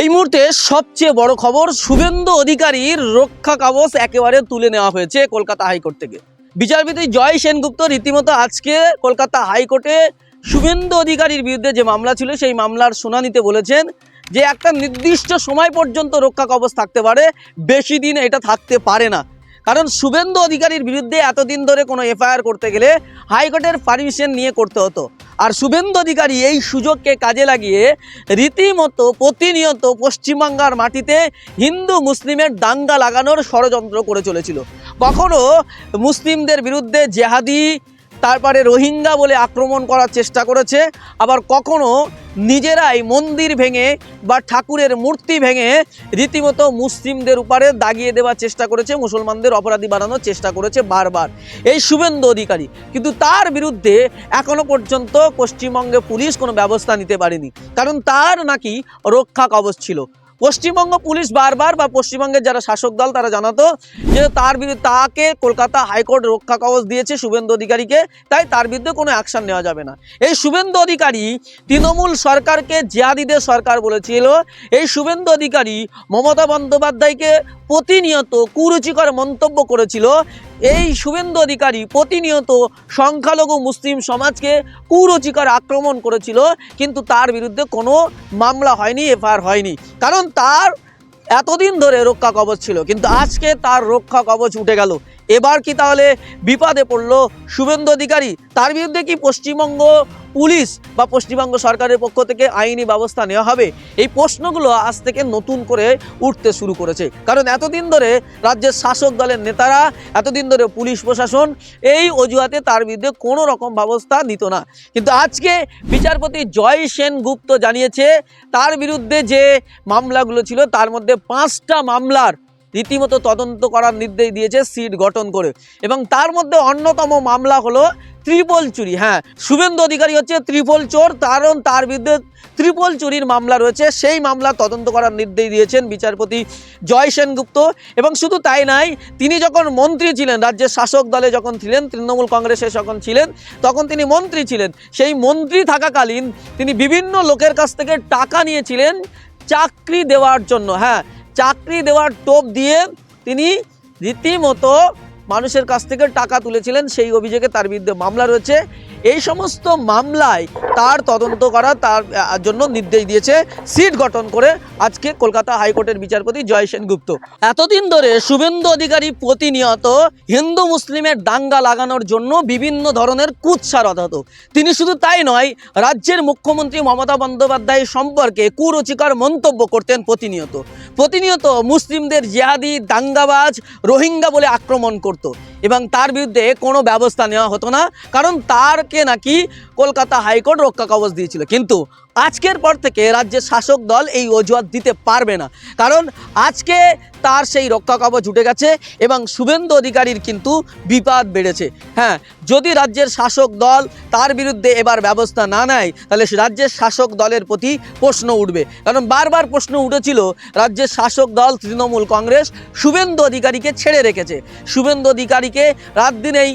এই মুহূর্তে সবচেয়ে বড় খবর, শুভেন্দু অধিকারীর রক্ষা কাগজ একেবারে তুলে নেওয়া হয়েছে কলকাতা হাইকোর্ট থেকে। বিচারপতি জয় সেনগুপ্ত রীতিমতো আজকে কলকাতা হাইকোর্টে শুভেন্দু অধিকারীর বিরুদ্ধে যে মামলা ছিল, সেই মামলার শুনানিতে বলেছেন যে একটা নির্দিষ্ট সময় পর্যন্ত রক্ষা কবচ থাকতে পারে, বেশি দিন এটা থাকতে পারে না। কারণ শুভেন্দু অধিকারীর বিরুদ্ধে এতদিন ধরে কোনো এফআইআর করতে গেলে হাইকোর্টের পারমিশন নিয়ে করতে হতো। আর শুভেন্দু অধিকারী এই সুযোগকে কাজে লাগিয়ে রীতিমতো প্রতিনিয়ত পশ্চিমবাংলার মাটিতে হিন্দু মুসলিমের দাঙ্গা লাগানোর ষড়যন্ত্র করে চলেছিল। কখনো মুসলিমদের বিরুদ্ধে জেহাদি, তারপরে রোহিঙ্গা বলে আক্রমণ করার চেষ্টা করেছে, আবার কখনো নিজেরাই মন্দির ভেঙে বা ঠাকুরের মূর্তি ভেঙে রীতিমতো মুসলিমদের উপরে দাগিয়ে দেওয়ার চেষ্টা করেছে, মুসলমানদের অপরাধী বানানোর চেষ্টা করেছে বারবার। এই শুভেন্দু অধিকারী, কিন্তু তার বিরুদ্ধে এখনও পর্যন্ত পশ্চিমবঙ্গে পুলিশ কোনো ব্যবস্থা নিতে পারেনি। কারণ তার নাকি রক্ষা কবচ ছিল। পশ্চিমবঙ্গ পুলিশ বারবার বা পশ্চিমবঙ্গের যারা শাসক দল, তারা জানাতো যে তার বিরুদ্ধে, তাকে কলকাতা হাইকোর্ট রক্ষা কবচ দিয়েছে শুভেন্দু অধিকারীকে, তাই তার বিরুদ্ধে কোনো অ্যাকশন নেওয়া যাবে না। এই শুভেন্দু অধিকারী তৃণমূল সরকারকে জিয়াদিদের সরকার বলেছিল। এই শুভেন্দু অধিকারী মমতা বন্দ্যোপাধ্যায়কে প্রতিনিয়ত কুরুচিকর মন্তব্য করেছিল। এই শুভেন্দু অধিকারী প্রতিনিয়ত সংখ্যালঘু মুসলিম সমাজকে কুরচিকার আক্রমণ করেছিল, কিন্তু তার বিরুদ্ধে কোনো মামলা হয়নি, এফআইআর হয়নি। কারণ তার এতদিন ধরে রক্ষা কবচ ছিল, কিন্তু আজকে তার রক্ষা কবচ উঠে গেল। এবার কি তাহলে বিপদে পড়ল? শুভেন্দু অধিকারী, তার বিরুদ্ধে কি পশ্চিমবঙ্গ পুলিশ বা পশ্চিমবঙ্গ সরকারের পক্ষ থেকে আইনি ব্যবস্থা নেওয়া হবে? এই প্রশ্নগুলো আজ থেকে নতুন করে উঠতে শুরু করেছে। কারণ এতদিন ধরে রাজ্যের শাসক দলের নেতারা, এতদিন ধরে পুলিশ প্রশাসন এই অজুহাতে তার বিরুদ্ধে কোনো রকম ব্যবস্থা নিত না। কিন্তু আজকে বিচারপতি জয় সেনগুপ্ত জানিয়েছে, তার বিরুদ্ধে যে মামলাগুলো ছিল, তার মধ্যে পাঁচটা মামলার রীতিমতো তদন্ত করার নির্দেশ দিয়েছে সিট গঠন করে। এবং তার মধ্যে অন্যতম মামলা হলো ত্রিপল চুরি। হ্যাঁ শুভেন্দু অধিকারী হচ্ছে ত্রিপল চোর, কারণ তার বিরুদ্ধে ত্রিপল চুরির মামলা রয়েছে। সেই মামলা তদন্ত করার নির্দেশ দিয়েছেন বিচারপতি জয় সেনগুপ্ত। এবং শুধু তাই নাই, তিনি যখন মন্ত্রী ছিলেন, রাজ্যের শাসক দলে যখন ছিলেন, তৃণমূল কংগ্রেসে যখন ছিলেন, তখন তিনি মন্ত্রী ছিলেন। সেই মন্ত্রী থাকাকালীন তিনি বিভিন্ন লোকের কাছ থেকে টাকা নিয়েছিলেন চাকরি দেওয়ার জন্য। হ্যাঁ চাকরি দেওয়ার টোপ দিয়ে তিনি রীতিমতো মানুষের কাছ থেকে টাকা তুলেছিলেন। সেই অভিযোগে তার বিরুদ্ধে মামলা রয়েছে। এই সমস্ত মামলায় তার তদন্ত করা তার জন্য নির্দেশ দিয়েছে, সিট গঠন করে আজকে কলকাতা হাইকোর্টের বিচারপতি জয় সেনগুপ্ত। এতদিন ধরে শুভেন্দু অধিকারী প্রতিনিয়ত হিন্দু মুসলিমের দাঙ্গা লাগানোর জন্য বিভিন্ন ধরনের কুৎসারত হতো তিনি শুধু তাই নয়, রাজ্যের মুখ্যমন্ত্রী মমতা বন্দ্যোপাধ্যায় সম্পর্কে কুরুচিকর মন্তব্য করতেন প্রতিনিয়ত। প্রতিনিয়ত মুসলিমদের জিহাদি, দাঙ্গাবাজ, রোহিঙ্গা বলে আক্রমণ করত। এবং তার বিরুদ্ধে কোনো ব্যবস্থা নেওয়া হতো না, কারণ তারকে নাকি কলকাতা হাইকোর্ট রক্ষা কবচ দিয়েছিল। কিন্তু আজকের পর থেকে রাজ্যের শাসক দল এই অজুহাত দিতে পারবে না। কারণ আজকে তার সেই রক্ষা কবচ উঠে গেছে এবং শুভেন্দু অধিকারীর কিন্তু বিপাদ বেড়েছে। হ্যাঁ যদি রাজ্যের শাসক দল তার বিরুদ্ধে এবার ব্যবস্থা না নেয়, তাহলে রাজ্যের শাসক দলের প্রতি প্রশ্ন উঠবে। কারণ বারবার প্রশ্ন উঠেছিল রাজ্যের শাসক দল তৃণমূল কংগ্রেস শুভেন্দু অধিকারীকে ছেড়ে রেখেছে। শুভেন্দু অধিকারীকে রাত দিনেই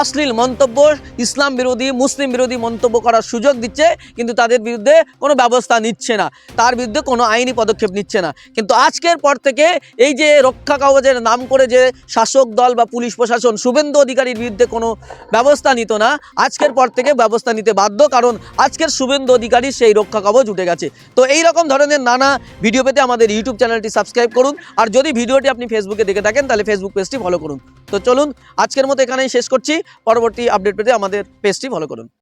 অশ্লীল মন্তব্য, ইসলাম বিরোধী, মুসলিম বিরোধী মন্তব্য করার সুযোগ দিচ্ছে, কিন্তু তাদের বিরুদ্ধে কোনো ব্যবস্থা নিচ্ছে না। তার বিরুদ্ধে কোনো আইনি পদক্ষেপ নিচ্ছে না। কিন্তু আজকের পর থেকে এই যে রক্ষা কাগজের নাম করে যে শাসক দল বা পুলিশ প্রশাসন শুভেন্দু অধিকারীর বিরুদ্ধে কোনো ব্যবস্থা নিত না, আজকের পর থেকে ব্যবস্থা নিতে বাধ্য, কারণ আজকের শুভেন্দু অধিকারী সেই রক্ষা কবচ উঠে গেছে। তো এই রকম ধরনের নানা ভিডিও পেতে আমাদের ইউটিউব চ্যানেলটি সাবস্ক্রাইব করুন, আর যদি ভিডিওটি আপনি ফেসবুকে দেখে থাকেন, তাহলে ফেসবুক পেজটি ফলো করুন। তো চলুন আজকের মতো এখানেই শেষ করছি। পরবর্তী আপডেট পেতে আমাদের পেজটি ফলো করুন।